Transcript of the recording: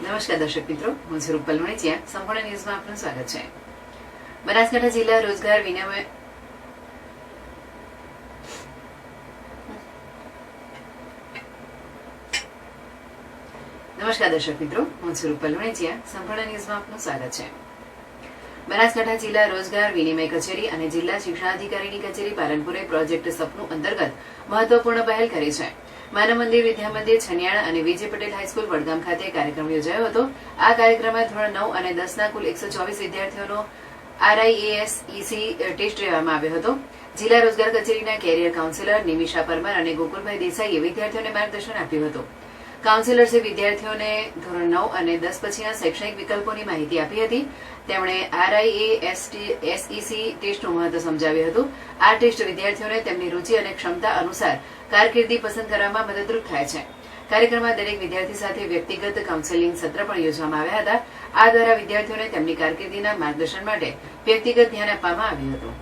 નમસ્કાર દર્શક મિત્રો, હું સ્વરૂપ રૂપલ સંપૂર્ણ ન્યૂઝમાં આપનું સ્વાગત છે. બનાસકાંઠા જિલ્લા રોજગાર વિનિમય નમસ્કાર દર્શક મિત્રો, હું સ્વરૂપ રૂપલ સંપૂર્ણ ન્યૂઝમાં આપનું સ્વાગત છે. બનાસકાંઠા જિલ્લા રોજગાર વિનિમય કચેરી અને જિલ્લા શિક્ષણાધિકારીની કચેરી પાલનપુરે પ્રોજેક્ટ સપનું અંતર્ગત મહત્વપૂર્ણ પહેલ કરી છે. માનવ મંદિર, વિદ્યા મંદિર છનિયાણા અને વિજય પટેલ હાઈસ્કૂલ વડગામ ખાતે કાર્યક્રમ યોજાયો હતો. આ કાર્યક્રમમાં ધોરણ નવ અને દસના કુલ એકસો ચોવીસ વિદ્યાર્થીઓનો આરઆઈએએસ ઇસી ટેસ્ટ લેવામાં આવ્યો હતો. જિલ્લા રોજગાર કચેરીના કેરિયર કાઉન્સિલર નિમિષા પરમાર અને ગોકુલભાઈ દેસાઈએ વિદ્યાર્થીઓને માર્ગદર્શન આપ્યું હતું. કાઉન્સિલર્સે વિદ્યાર્થીઓને ધોરણ નવ અને દસ પછીના શૈક્ષણિક વિકલ્પોની માહિતી આપી હતી. તેમણે આરઆઈએ એસઈસી ટેસ્ટનું મહત્વ સમજાવ્યું હતું. આ ટેસ્ટ વિદ્યાર્થીઓને તેમની રુચિ અને ક્ષમતા અનુસાર કારકિર્દી પસંદ કરવામાં મદદરૂપ થાય છે. કાર્યક્રમમાં દરેક વિદ્યાર્થી સાથે વ્યક્તિગત કાઉન્સેલિંગ સત્ર પણ યોજવામાં આવ્યા હતા. આ દ્વારા વિદ્યાર્થીઓને તેમની કારકિર્દીના માર્ગદર્શન માટે વ્યક્તિગત ધ્યાન આપવામાં આવ્યું હતું.